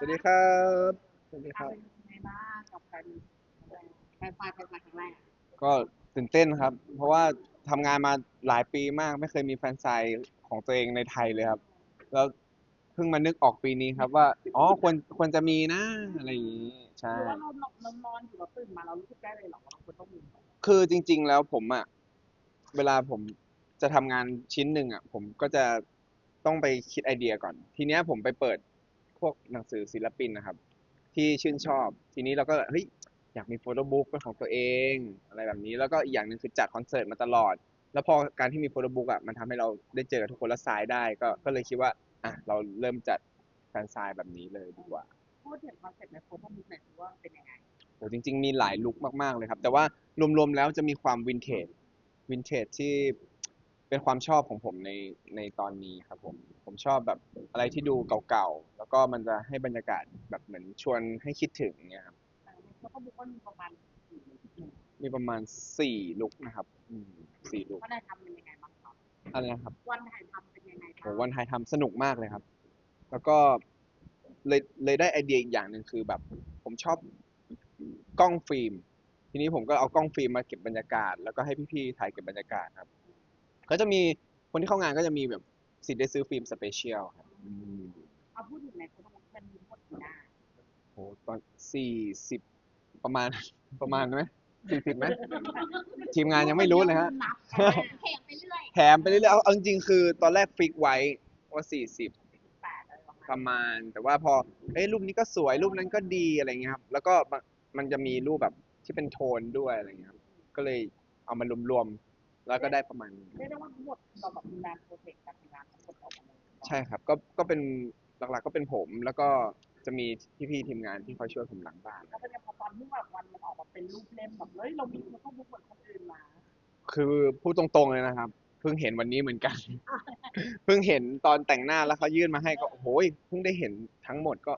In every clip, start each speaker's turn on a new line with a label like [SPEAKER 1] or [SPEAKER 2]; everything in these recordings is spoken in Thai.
[SPEAKER 1] สวัสดีครับ สวัสดีครับ
[SPEAKER 2] เป็นยังไงบ้างกับการแฟนไฟล์แฟนไฟล์ครั้งแรก
[SPEAKER 1] ก็ตื่นเต้นครับ เพราะว่าทำงานมาหลายปีมากไม่เคยมีแฟนไซน์ของตัวเองในไทยเลยครับ แล้วเพิ่งมานึกออกปีนี้ครับว่า อ๋อควรควรจะมีนะอะไรอย่างนี้ ใช่
[SPEAKER 2] คือว่าเราเรานอนอยู่เราตื่นมาเรารู้สึกได้เลยเหรอว่าเราควรต้องมี
[SPEAKER 1] คือจริง ๆ แล้วผมอะเวลาผมจะทำงานชิ้นหนึ่งอะผมก็จะต้องไปคิดไอเดียก่อน ทีเนี้ยผมไปเปิด พวกหนังสือศิลปินนะครับ ที่ชื่นชอบ ทีนี้เราก็เฮ้ยอยากมีโฟโต้บุ๊กเป็นของตัวเอง อะไรแบบนี้ แล้วก็อีกอย่างหนึ่งคือจัดคอนเสิร์ตมาตลอด แล้วพอการที่มีโฟโต้บุ๊กอะมันทำให้เราได้เจอกับทุกคนและสายได้ก็ก็เลยคิดว่าอะเราเริ่มจัดแฟนไซน์แบบนี้เลยดีกว่า
[SPEAKER 2] พูดถึงคอนเซ็ปต์ในโฟโต้บุ๊กหน่อยสิว่าเป็นยังไง
[SPEAKER 1] โหจริง ๆ มีหลายลุคมากๆเลยครับ แต่ว่ารวมๆแล้วจะมีความวินเทจวินเทจที่ เป็นความชอบของผมในในตอนนี้ครับผมผมชอบแบบอะไรที่ดูเก่าๆ แล้วก็มันจะให้บรรยากาศแบบเหมือนชวนให้คิดถึงเนี่ยครับ
[SPEAKER 2] โฟโต้บุ๊กก็มีประมาณสี่ลุค
[SPEAKER 1] มีประมาณสี่ลุคนะครับอืมสี่ลุค
[SPEAKER 2] วันถ่ายทำเป็นยังไงบ้างครับ
[SPEAKER 1] อะไรนะครับ
[SPEAKER 2] วันถ่ายทำเป็นยังไง
[SPEAKER 1] โห
[SPEAKER 2] บ้าง
[SPEAKER 1] วันถ่ายทำสนุกมากเลยครับ แล้วก็เลยเลยได้ไอเดียอีกอย่างหนึ่งคือแบบ ผมชอบกล้องฟิล์ม ทีนี้ผมก็เอากล้องฟิล์มมาเก็บบรรยากาศ แล้วก็ให้พี่ๆถ่ายเก็บบรรยากาศครับ ก็จะมีคนที่เข้างานก็จะมีแบบสิทธิ์ได้ซื้อฟิล์มสเปเชียลครับอืม
[SPEAKER 2] เอาพูดถึงในโฟโต้บุ๊กเป็นมีทั้งหมดกี่หน้า
[SPEAKER 1] โหตอนสี่สิบประมาณ ประมาณไหมสี่สิบไหม ทีมงานยังไม่รู้เลยฮะ
[SPEAKER 2] นับแถมไปเรื่อย
[SPEAKER 1] แถมไปเรื่อยๆเอาเอาจริงๆคือตอนแรกฟิกไว้ว่าสี่สิบ
[SPEAKER 2] แปดอะไรประ
[SPEAKER 1] ป
[SPEAKER 2] มาณ
[SPEAKER 1] ระมาณ แต่ว่าพอเอ้ยรูปนี้ก็สวยรูปนั้นก็ดีอะไรเงี้ยครับ แล้วก็มันมันจะมีรูปแบบที่เป็นโทนด้วยอะไรเงี้ยครับก็เลยเอามารวมๆ แล้วก็ได้ประมาณนี้
[SPEAKER 2] เรียกได้ว่าทั้งหมดเราแบบมีงานโปรเจกต์การทำงานทั้งหมดออกมาเลย
[SPEAKER 1] ใช่ครับก็ก็เป็นหลักๆก็เป็นผม แล้วก็จะมีพี่ๆทีมงานที่คอยช่วยผมหลังบ้าน
[SPEAKER 2] แล้วเป็นไงพอตอนที่แบบวันมันออกมาเป็นรูปเล่มแบบเฮ้ยเรามีโฟโต้บุ๊กเหมือนคนอื่นมา
[SPEAKER 1] คือพูดตรงๆเลยนะครับ เพิ่งเห็นวันนี้เหมือนกัน เพิ่งเห็นตอนแต่งหน้าแล้วเขายื่นมาให้ก็โอ้โหยเพิ่งได้เห็นทั้งหมดก็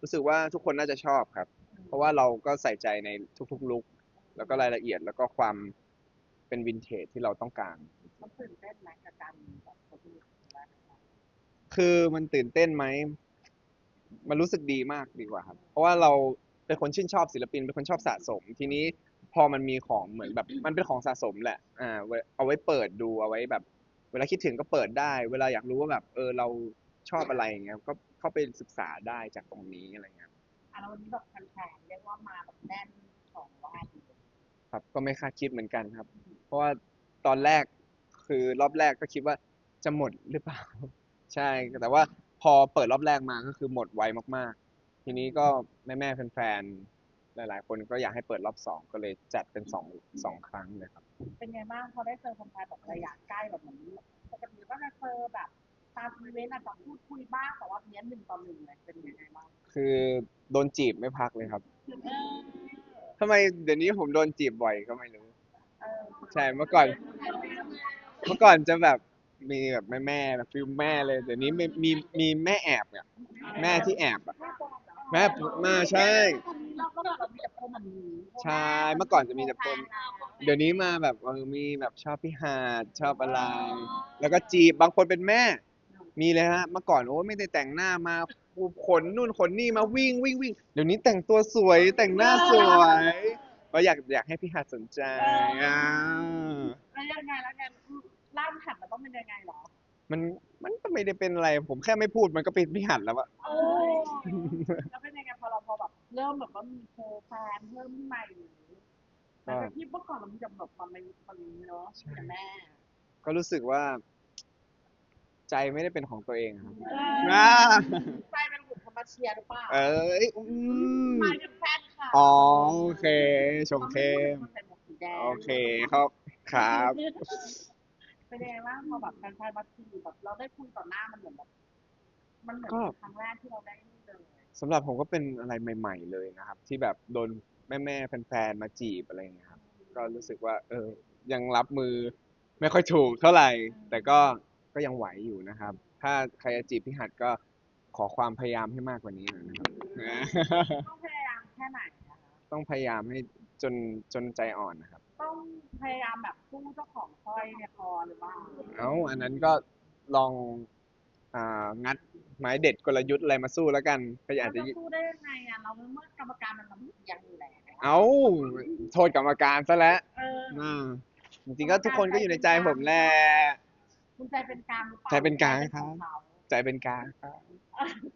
[SPEAKER 1] รู้สึกว่าทุกคนน่าจะชอบครับ เพราะว่าเราก็ใส่ใจในทุกๆลุคแล้วก็รายละเอียดแล้วก็ความ เป็นวินเทจที่เราต้องการ
[SPEAKER 2] มันตื่นเต้นไหมกับการแบบโฟโต้บุ๊กแรก
[SPEAKER 1] คือมันตื่นเต้นไหม มันรู้สึกดีมากดีกว่าครับ เพราะว่าเราเป็นคนชื่นชอบศิลปิน เป็นคนชอบสะสม ทีนี้พอมันมีของเหมือนแบบ มันเป็นของสะสมแหละ อ่าไว้เอาไว้เปิดดู เอาไว้แบบ เวลาคิดถึงก็เปิดได้ เวลาอยากรู้ว่าแบบ เออ เราชอบอะไรอย่างเงี้ย ก็เข้าไปศึกษาได้จากตรงนี้อะไรเงี้ย
[SPEAKER 2] อะแล้ววันนี้แบบแฟนๆเรียกว่ามาแบบแน่นสองรอบเลย
[SPEAKER 1] ครับ ก็ไม่คาดคิดเหมือนกันครับเพ ราะว่าตอนแรกคือรอบแรกก็คิดว่าจะหมดหรือเปล่า ใช่ แต่ว่าพอเปิดรอบแรกมาก็คือหมดไวมาก ๆ ทีนี้ก็แม่ๆแฟนๆหลาย ๆ คนก็อยากให้เปิดรอบสองก็เลยจัดเป็นสองสองครั้งเลยครับ
[SPEAKER 2] เป็นไงบ้างพอได้เจอแฟนๆแบบระยะใกล้แบบเหมือนปกติก็จะเจอแบบตามอีเวนต์อาจจะพูดคุยบ้างแต่ว่าเนี้ยหนึ่งต่อหนึ่งเลยเป็นยังไงบ้าง
[SPEAKER 1] คือโดนจีบไม่พักเลยครับ
[SPEAKER 2] เออ
[SPEAKER 1] ทำไมเดี๋ยวนี้ผมโดนจีบบ่อยก็ไม่รู้
[SPEAKER 2] เออ
[SPEAKER 1] ใช่เมื่อก่อน เมื่อก่อนจะแบบมีแบบแม่แม่ๆแบบฟิลแม่เลยเดี๋ยวนี้มีมีมีแม่แอบเนี่ยแม่ที่แอบอะแม่มาใช่
[SPEAKER 2] เราก็แบบมีแต่พมันนี้
[SPEAKER 1] ใช่เมื่อก่อนจะมีแต่พวกเดี๋ยวนี้มาแบบเออมีแบบชอบพี่หาดชอบอะไร แล้วก็จีบบางคนเป็นแม่ มีเลยฮะเมื่อก่อนโอ้ไม่ได้แต่งหน้ามาขนนู่นขนนี่มาวิ่งวิ่งวิ่งเดี๋ยวนี้แต่งตัวสวยแต่งหน้าสวย ก็อยากอยากให้พี่หาดสนใจอ่า
[SPEAKER 2] แล้วยังไงแล้วกันร่างหันมันต้องเป็นยังไงหรอ
[SPEAKER 1] มันมันก็ไม่ได้เป็นอะไร ผมแค่ไม่พูดมันก็เป็นพี่หัดแล้วอะ
[SPEAKER 2] เออแล้วเป็นยังไงพอเราพอแบบเริ่มแบบว่ามีโปรแฟนเพิ่มขึ้นมาอย่างนี้แต่จากที่เมื่อก่อนเรามีแต่แบบความเป็นคนนี้เนาะแต่แม่
[SPEAKER 1] ก็รู้สึกว่า ใจไม่ได้เป็นของตัวเองครับ
[SPEAKER 2] เอ
[SPEAKER 1] อ่า
[SPEAKER 2] อใครเป็นกลุ่มคนมาเชียร์หรือเปล่า
[SPEAKER 1] เอ้ยอืม
[SPEAKER 2] หมายถึงแฟนค่ะ
[SPEAKER 1] อ๋อโอเคชมเข้ม
[SPEAKER 2] นเป็นหมวกสีแดง
[SPEAKER 1] โอเคครับครับ
[SPEAKER 2] เป็นยังไงบ้างพอแบบแฟนๆมาทีแบบเราได้คุยต่อหน้ามันเหมือนแบบมันเหมือน
[SPEAKER 1] ก็
[SPEAKER 2] ครั้งแรกที่เราได้นี่เลย
[SPEAKER 1] สำหรับผมก็เป็นอะไรใหม่ ๆ เลยนะครับ ที่แบบโดนแม่ๆแฟนๆมาจีบอะไรอย่างเงี้ยครับ ก็รู้สึกว่า เออ ยังรับมือไม่ค่อยถูกเท่าไหร่ แต่ก็ก็ยังไหวอยู่นะครับ ถ้าใครจะจีบพี่หัดก็ขอความพยายามให้มากกว่านี้หน่อยนะครับ
[SPEAKER 2] ต้องพยายาม แค่ไหนนะคะ
[SPEAKER 1] ต้องพยายามให้จนจนใจอ่อนนะครับ
[SPEAKER 2] ต้องพยายามแบบสู้เจ้าของสร้อยเนี่ยพอหรือว่า
[SPEAKER 1] เอ้าอันนั้นก็ลองอ่างัดไม้เด็ดกลยุทธ์อะไรมาสู้แล้วกันก็อาจจะ
[SPEAKER 2] เราสู้ได้ยังไงอะเราเมื่อกรรมการมันลำเอียงอยู่แล้ว
[SPEAKER 1] เอาโทษกรรมการซะแล้ว
[SPEAKER 2] เออ
[SPEAKER 1] อ่าจริงๆก็ทุกคนก็อยู่ในใจผมแหละ
[SPEAKER 2] คุณใจเป็นกลางหรือเปล่า
[SPEAKER 1] ใจเป็นกลาง
[SPEAKER 2] ใจ
[SPEAKER 1] ครับ
[SPEAKER 2] ของเขา
[SPEAKER 1] ใจเป็นกลางครับ เ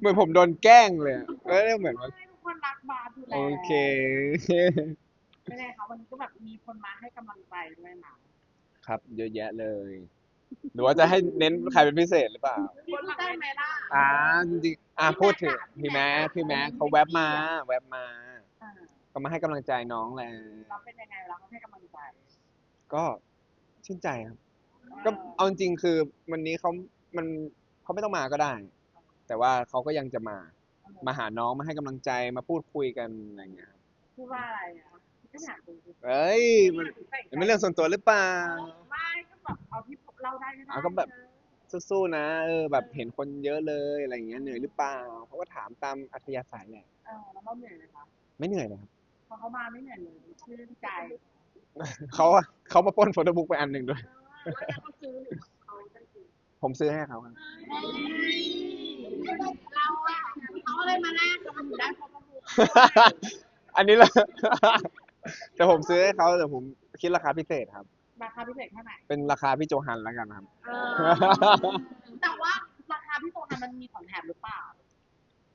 [SPEAKER 1] หมือนผมโดนแกล้งเลยอะก็เหมือนว่า
[SPEAKER 2] ให้ทุกคนรักบาสอยู่แล้ว
[SPEAKER 1] โอเค
[SPEAKER 2] ไม่ได้ค่ะวันนี้ก็แบบมีคนมาให้กำลังใจด้วยนะครับ
[SPEAKER 1] เยอะแยะเลย หรือว่าจะให้เน้นใครเป็นพิเศษหรือเปล่า
[SPEAKER 2] พี่พูดได้ไหมล่ะ
[SPEAKER 1] อ่าจริงๆอ่าพูดถึงพี่แม็กพี่แม็กเขาแวบมา แวบมา
[SPEAKER 2] เออ
[SPEAKER 1] ก็มาให้กำลังใจน้องแหละ
[SPEAKER 2] เราเป็นยังไงเราให้กำลังใจ
[SPEAKER 1] ก็ชื่นใจครับ ก็เอาจริงๆคือวันนี้เขามัน เขาไม่ต้องมาก็ได้ แต่ว่าเขาก็ยังจะมา มาหาน้องมาให้กำลังใจมาพูดคุยกันอะไรอย่างเงี้ยครับ
[SPEAKER 2] พูดว่าอะไรอะก็อยากดู
[SPEAKER 1] เอ้ยมันมันเป็นเรื่องส่วนตัวหรือเปล่า
[SPEAKER 2] ไม่ก็แบบเอาที่เราได้ก็ได้
[SPEAKER 1] เอาก็แบบ สู้ๆนะเออแบบเห็นคนเยอะเลยอะไรอย่างเงี้ยเหนื่อยหรือเปล่าเขาก็ถามตามอัธยาศัยแหละ
[SPEAKER 2] เออแล้วเราเหนื่อยไหมคะ
[SPEAKER 1] ไม่เหนื่อยเลยครับ
[SPEAKER 2] พอเขามาไม่เหนื่อยเลยชื่นใจ
[SPEAKER 1] เขาอะเขามาปล้นโฟโต้บุ๊กไปอันหนึ่งด้วย
[SPEAKER 2] แล้วเขาซื้อหรือเขาได้ซื้อ
[SPEAKER 1] ผมซื้อให้เขาครับ
[SPEAKER 2] เราอะเขาอะไรมาแลกกับมันอยู่ได้เพราะมัน
[SPEAKER 1] อันนี้แหละแต่ผมซื้อให้เขาแต่ผมคิดราคาพิเศษครับ
[SPEAKER 2] ราคาพิเศษแค่ไหน
[SPEAKER 1] เป็นราคาพี่โจฮันแล้วกันครับ
[SPEAKER 2] เออแต่ว่าราคาพี่โตนันมันมีของแถมหรือเปล่า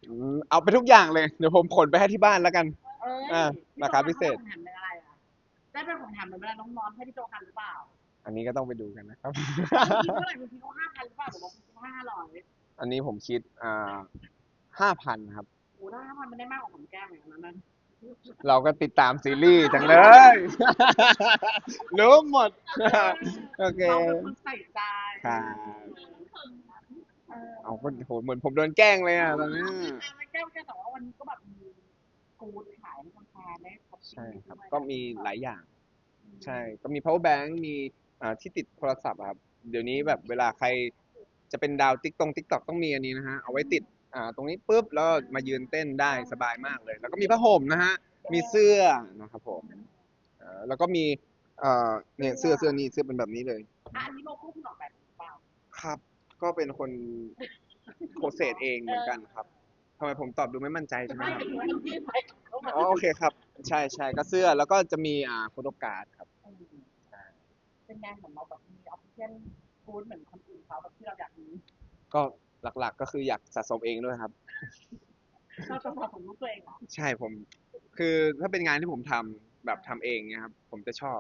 [SPEAKER 1] อืมเอาไปทุกอย่างเลย เดี๋ยวผมขนไปให้ที่บ้านแล้วกัน
[SPEAKER 2] เอ้ย
[SPEAKER 1] อ่าราคาพิเศษ
[SPEAKER 2] ของแถมเป็นอะไรอะได้เป็นของแถมเหมือนเวลาน้องน้อนให้พี่โจฮันหรือเปล่า
[SPEAKER 1] อันนี้ก็ต้องไปดูกันนะครับ
[SPEAKER 2] คิดเท่าไหร่บางทีเขาห้าพันหรือเปล่าหรือว่าคิดห้าร้อย
[SPEAKER 1] อันนี้ผมคิดอ่าห้าพันครับ
[SPEAKER 2] โอ้ถ้าห้าพันมันได้มากกว่าของแก้มอย่างนั้นนะ
[SPEAKER 1] เราก็ติดตามซีรีส์จังเลย รู้หมด โอเค
[SPEAKER 2] เราเป็นคนใส่ใจ
[SPEAKER 1] ครับ
[SPEAKER 2] เออ
[SPEAKER 1] เอาก็โหเหมือนผมโดนแกล้งเลยอะตอนนี้
[SPEAKER 2] ไม่แก้วแค่แต่ว่าวันนี้ก็แบบมีกูดขายให้แฟนๆได้ครบ
[SPEAKER 1] ใช่ครับ ก็มีหลายอย่าง ใช่ ก็มี power bank มี อ่าที่ติดโทรศัพท์อะครับ เดี๋ยวนี้แบบเวลาใครจะเป็นดาวติ๊กตงติ๊กตอกต้องมีอันนี้นะฮะ เอาไว้ติดอ่าตรงนี้ปุ๊บแล้วมายืนเต้นได้สบายมากเลย แล้วก็มีผ้าห่มนะฮะ มีเสื้อนะครับผมอ่าแล้วก็มีเอ่อเนี่ยเสื้อเสื้อนี้เสื้อเป็นแบบนี้เลย
[SPEAKER 2] อะอันนี้โลโก้คุณออกแบบหรือเปล่า
[SPEAKER 1] ครับ ก็เป็นคนโปรเซสเองเหมือนกันครับทำไมผมตอบดูไม่มั่นใจใช่ไหม
[SPEAKER 2] ไม่
[SPEAKER 1] ครับ
[SPEAKER 2] ถึงว่าที่ไปเขามา
[SPEAKER 1] อ๋อโอเคครับ ใช่ใช่ก็เสื้อแล้วก็จะมีอ่าโฟโต้การ์ดครับ
[SPEAKER 2] เป็นไงเหมือนเราแบบมีออฟฟิเชียลกูดเหมือนคนอื่นเขาแบบที่เราอยากมี
[SPEAKER 1] ก็หลักๆก็คืออยากสะสมเองด้วยครับ
[SPEAKER 2] เราจะสะสมรูปตัวเองเหรอ
[SPEAKER 1] ใช่ผม คือถ้าเป็นงานที่ผมทำแบบทำเองเนี่ยครับ ผมจะชอบ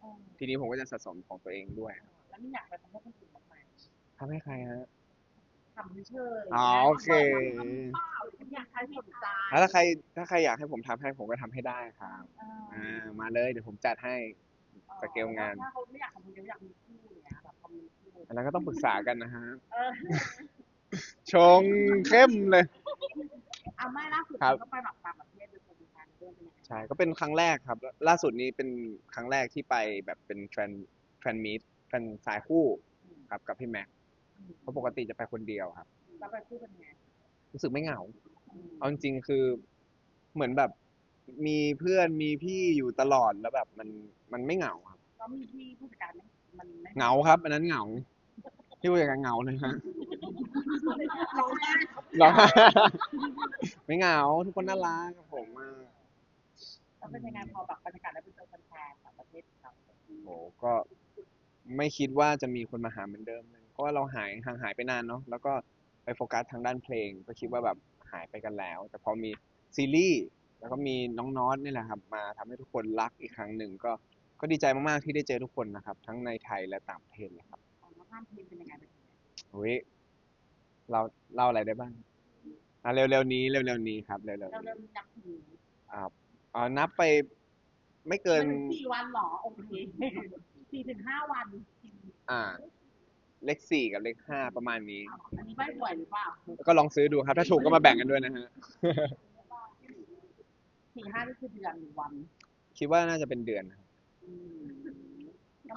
[SPEAKER 2] เออ
[SPEAKER 1] ทีนี้ผมก็จะสะสมของตัวเองด้วยครับ
[SPEAKER 2] แล้วไม่อยากไปทำให้คนอื่นทำไม
[SPEAKER 1] ทำให้ใครฮะ
[SPEAKER 2] ทำเฉยๆ
[SPEAKER 1] อ๋อโอเค
[SPEAKER 2] ทำเปล่าหรืออยากใครสนใจ
[SPEAKER 1] แล้วถ้าใครถ้าใครอยากให้ผมทำให้ผมก็ทำให้ได้ครับ
[SPEAKER 2] เออ
[SPEAKER 1] อ่ามาเลยเดี๋ยวผมจัดให้ สเกลงาน
[SPEAKER 2] ถ้าเขาไม่อยากทำคนเดียวอยากมีคู่อย่างเงี้ยแบบทำมีคู่
[SPEAKER 1] อันนั้นก็ต้องปรึกษากันนะฮะ
[SPEAKER 2] เออ
[SPEAKER 1] ชงเข้มเลย
[SPEAKER 2] เอาไม่ล่าสุด
[SPEAKER 1] ครับ
[SPEAKER 2] ก็ไปแบบต่างประเทศไปโชว์แฟนเพื่อนเป็นยังไง
[SPEAKER 1] ใช่ก็เป็นครั้งแรกครับ ล่าสุดนี้เป็นครั้งแรกที่ไปแบบเป็นแทรนแทรนมีดแทรนสายคู่ครับกับพี่แม็กเพราะปกติจะไปคนเดียวครับ
[SPEAKER 2] แล้วไปคู่เป็นไง
[SPEAKER 1] รู้สึกไม่เหงา
[SPEAKER 2] อืม
[SPEAKER 1] เอาจริงๆคือเหมือนแบบมีเพื่อนมีพี่อยู่ตลอดแล้วแบบมันมันไม่เหงา ครับ
[SPEAKER 2] แล้วมีที่ผู้จัดการไหมมันไม่
[SPEAKER 1] เหงาครับ อันนั้นเหงาพี่ว่าอย่างนั้นเหงาเลยฮะ
[SPEAKER 2] ร้องไห้
[SPEAKER 1] ร้องไห้ไม่เหงาทุกคนน่ารักกับผมมาก
[SPEAKER 2] แล้วเป็นยังไงพอแบบบรรยากาศได้ไปเจอแฟนๆต่างประเทศเรา
[SPEAKER 1] โหก็ไม่คิดว่าจะมีคนมาหาเหมือนเดิมเลยเพราะว่าเราหายห่างหายไปนานเนาะแล้วก็ไปโฟกัสทางด้านเพลง ก็คิดว่าแบบหายไปกันแล้ว แต่พอมีซีรีส์แล้วก็มีน้องน็อตนี่แหละครับ มาทำให้ทุกคนรักอีกครั้งหนึ่งก็ ก็ดีใจมากๆที่ได้เจอทุกคนนะครับ ทั้งในไทยและต่างประเทศเลยครับ
[SPEAKER 2] ของน้องห้ามเพลงเป็นยังไงเป็นยังไง
[SPEAKER 1] เฮ้ยเราเล่าอะไรได้บ้างอะเร็วๆนี้เร็วๆนี้ครับเร็วๆ
[SPEAKER 2] เรา
[SPEAKER 1] นี้
[SPEAKER 2] เริ่มนับถือ
[SPEAKER 1] อ่าอ่านับไปไม่เกิน
[SPEAKER 2] ไม่ถึงสี่วันเหรอโอเคสี่ถึงห้าวัน
[SPEAKER 1] อ่า เลขสี่กับเลขห้าประมาณนี้
[SPEAKER 2] อันนี้ใบหวยหรือเปล่า
[SPEAKER 1] แล้วก็ลองซื้อดูครับ ถ้าถูกก็มาแบ่งกันด้วยนะฮะ
[SPEAKER 2] สี่ห้านี่คือเดือนหรือวัน
[SPEAKER 1] คิดว่าน่าจะเป็นเดือนครับ
[SPEAKER 2] อืม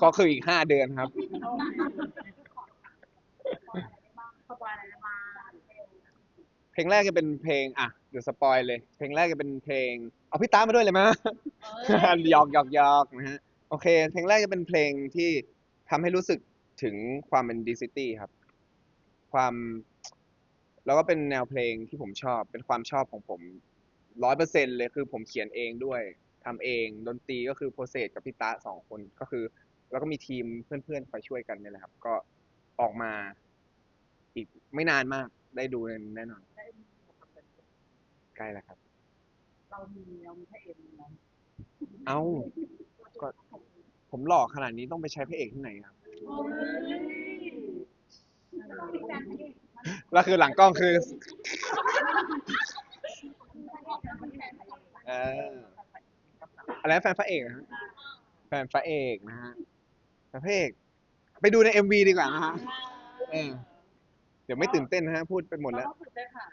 [SPEAKER 1] ก็คืออีกห้าเดือนครับ
[SPEAKER 2] สปอยอะไรได้บ้าง
[SPEAKER 1] เพลงแรกจะเป็นเพลง อะเดี๋ยวสปอยเลย เพลงแรกจะเป็นเพลง เอาพี่ตามมาด้วยเลยมั้ย
[SPEAKER 2] เอ้ย
[SPEAKER 1] หยอกหยอกหยอกนะฮะ โอเค เพลงแรกจะเป็นเพลงที่ทำให้รู้สึกถึงความเป็นดิซิตี้ครับ ความ แล้วก็เป็นแนวเพลงที่ผมชอบ เป็นความชอบของผมร้อยเปอร์เซ็นเลยคือผมเขียนเองด้วย ทำเอง ดนตรีก็คือโปรเซสกับพี่ตะสองคนก็คือ แล้วก็มีทีมเพื่อนๆคอยช่วยกันนี่แหละครับ ก็ออกมาอีกไม่นานมากได้ดูแน่นอน
[SPEAKER 2] ได้มีแบบเป็น
[SPEAKER 1] ใกล้แล้วครับ
[SPEAKER 2] เรามีเรามีพระเอกนะ
[SPEAKER 1] เอ้า ก็ ผมหล่อขนาดนี้ต้องไปใช้พระเอกที่ไหนครับแล้วคือหลังกล้องคือเอออะไรนะแฟนพระเอกนะฮะแฟนพระเอกนะฮะแฟนพระเอก ไปดูในเอ็มวีดีกว่านะฮะเออเดี๋ยวไม่ตื่นเต้นนะฮะ พูดไปหมดแล้ว
[SPEAKER 2] ต้องตื่นเต้นค่ะ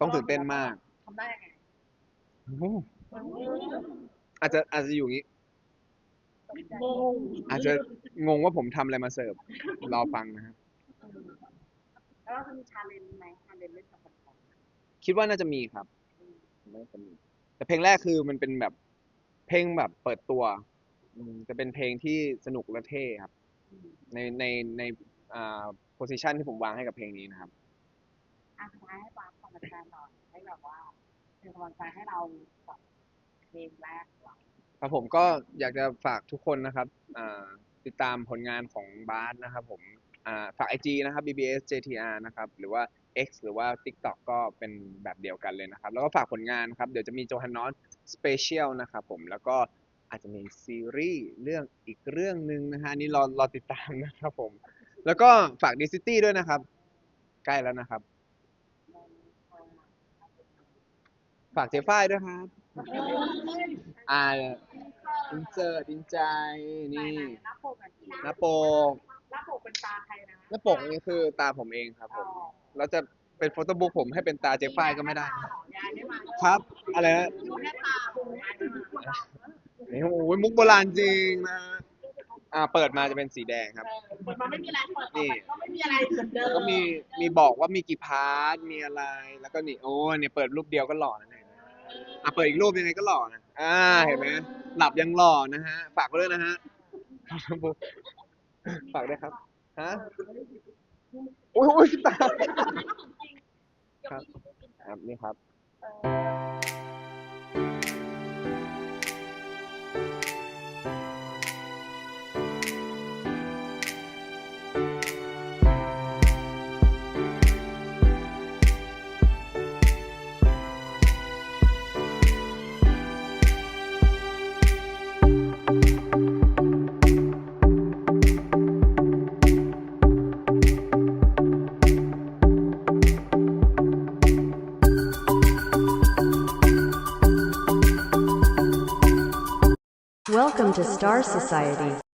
[SPEAKER 1] ต้องตื่นเต้นมาก
[SPEAKER 2] ทำได้ยังไง
[SPEAKER 1] โอ้อาจจะอาจจะอยู่อย่างนี้
[SPEAKER 2] งง
[SPEAKER 1] อาจจะงงว่าผมทำอะไรมาเสิร์ฟรอฟังนะฮะ
[SPEAKER 2] แล้วเราจะมีชาเลนจ์ไหมชาเลนจ์เล่นกับคนของ
[SPEAKER 1] คิดว่าน่าจะมีครับน่าจะมีแต่เพลงแรกคือมันเป็นแบบ เพลงแบบเปิดตัวอืมจะเป็นเพลงที่สนุกและเท่ครับ ในในในอ่าโพสิชันที่ผมวางให้กับเพลงนี้นะครับ
[SPEAKER 2] อะสุดท้ายให้ปาร์คความแฟนหน่อยให้แบบว่าเป็นกำลังใจให้เรากับเพลงแรกของเรา
[SPEAKER 1] ครับผมก็อยากจะฝากทุกคนนะครับอ่าติดตามผลงานของบาสนะครับผมอ่าฝาก IG นะครับ BBS JTR นะครับ หรือว่า X หรือว่า TikTok ก็เป็นแบบเดียวกันเลยนะครับ แล้วก็ฝากผลงานครับ เดี๋ยวจะมีโจฮันนอส สเปเชียลนะครับผมแล้วก็อาจจะมีซีรีส์เรื่องอีกเรื่องหนึ่งนะฮะอันนี่รอรอติดตามนะครับผม แล้วก็ฝากดิซิตี้ด้วยนะครับ ใกล้แล้วนะครับ ฝากเจ๊ฝ้ายด้วยครับ อ่าอินเสิร์ตอินใจนี่
[SPEAKER 2] หน้าปกอะ
[SPEAKER 1] หน้าปก
[SPEAKER 2] หน้าปกเป็นตาใครนะ
[SPEAKER 1] หน้าปกนี่คือตาผมเองครับผมแล้วจะเป็นโฟโต้บุ๊กผมให้เป็นตาเจ๊ฝ้ายก็ไม่ได้
[SPEAKER 2] ยายได้มา
[SPEAKER 1] ครับ อะไรนะ
[SPEAKER 2] ดูแค่ตาผมยายได้มา
[SPEAKER 1] นี่โอ้ยมุกโบราณจริงนะฮะอ่าเปิดมาจะเป็นสีแดงครับ
[SPEAKER 2] เปิดมาไม่มีอะไรเปิดต่อไปก็ไม่มีอะไรเหมือนเดิ
[SPEAKER 1] แล้ว
[SPEAKER 2] ม
[SPEAKER 1] ก็มีมีบอกว่ามีกี่พาร์ทมีอะไรแล้วก็นี่โอ้เนี่ยเปิดรูปเดียวก็หล่อนะเนี่ยอะเปิดอีกรูปยังไงก็หล่อนะอ่าเห็นไหมหลับยังหล่อนะฮะ ฝากไว้ด้วยนะฮะฝากด้วยครับฮะโอ้ยโอ้ยตาครับ ครับนี่ครับ
[SPEAKER 3] Bye. To Star Society.